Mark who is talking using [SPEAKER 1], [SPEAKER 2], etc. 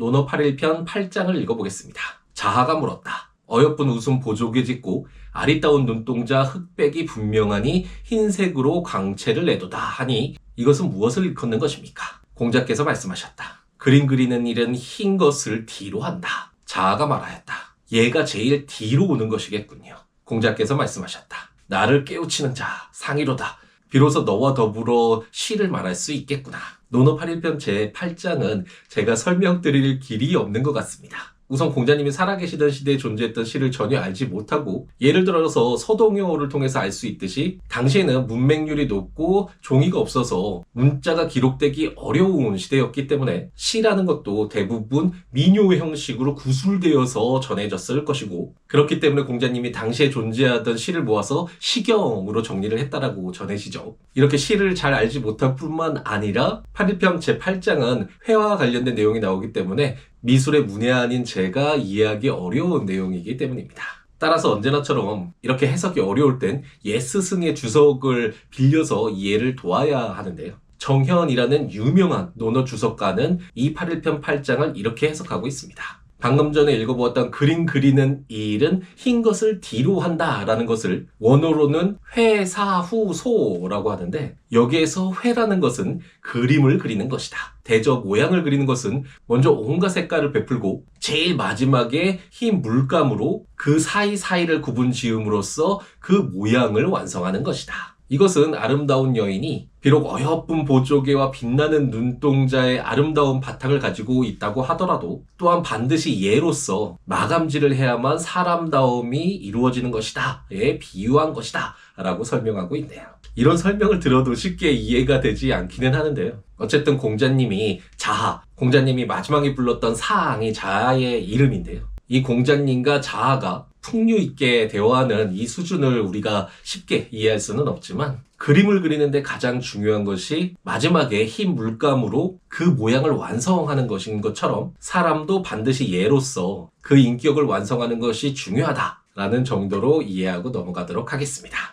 [SPEAKER 1] 논어 8일편 8장을 읽어보겠습니다. 자하가 물었다. 어여쁜 웃음 보조개 짓고 아리따운 눈동자 흑백이 분명하니 흰색으로 광채를 내도다 하니 이것은 무엇을 일컫는 것입니까? 공자께서 말씀하셨다. 그림 그리는 일은 흰 것을 뒤로 한다. 자아가 말하였다. 얘가 제일 뒤로 오는 것이겠군요. 공자께서 말씀하셨다. 나를 깨우치는 자, 상의로다. 비로소 너와 더불어 시를 말할 수 있겠구나. 논어 8일편 제 8장은 제가 설명드릴 길이 없는 것 같습니다. 우선 공자님이 살아계시던 시대에 존재했던 시를 전혀 알지 못하고 예를 들어서 서동요를 통해서 알 수 있듯이 당시에는 문맹률이 높고 종이가 없어서 문자가 기록되기 어려운 시대였기 때문에 시라는 것도 대부분 민요 형식으로 구술되어서 전해졌을 것이고 그렇기 때문에 공자님이 당시에 존재하던 시를 모아서 시경으로 정리를 했다라고 전해지죠. 이렇게 시를 잘 알지 못할 뿐만 아니라 8일편 제8장은 회화와 관련된 내용이 나오기 때문에 미술의 문외한인 제가 이해하기 어려운 내용이기 때문입니다. 따라서 언제나처럼 이렇게 해석이 어려울 땐 예스승의 주석을 빌려서 이해를 도와야 하는데요. 정현이라는 유명한 논어 주석가는 이 8일편 8장을 이렇게 해석하고 있습니다. 방금 전에 읽어보았던 그림 그리는 일은 흰 것을 뒤로 한다라는 것을 원어로는 회사후소라고 하는데 여기에서 회라는 것은 그림을 그리는 것이다. 대저 모양을 그리는 것은 먼저 온갖 색깔을 베풀고 제일 마지막에 흰 물감으로 그 사이사이를 구분 지음으로써 그 모양을 완성하는 것이다. 이것은 아름다운 여인이 비록 어여쁜 보조개와 빛나는 눈동자의 아름다운 바탕을 가지고 있다고 하더라도 또한 반드시 예로서 마감질을 해야만 사람다움이 이루어지는 것이다. 에 비유한 것이다. 라고 설명하고 있네요. 이런 설명을 들어도 쉽게 이해가 되지 않기는 하는데요. 어쨌든 공자님이 자하, 공자님이 마지막에 불렀던 사항이 자하의 이름인데요. 이 공자님과 자하가 풍류 있게 대화하는 이 수준을 우리가 쉽게 이해할 수는 없지만 그림을 그리는데 가장 중요한 것이 마지막에 흰 물감으로 그 모양을 완성하는 것인 것처럼 사람도 반드시 예로서 그 인격을 완성하는 것이 중요하다 라는 정도로 이해하고 넘어가도록 하겠습니다.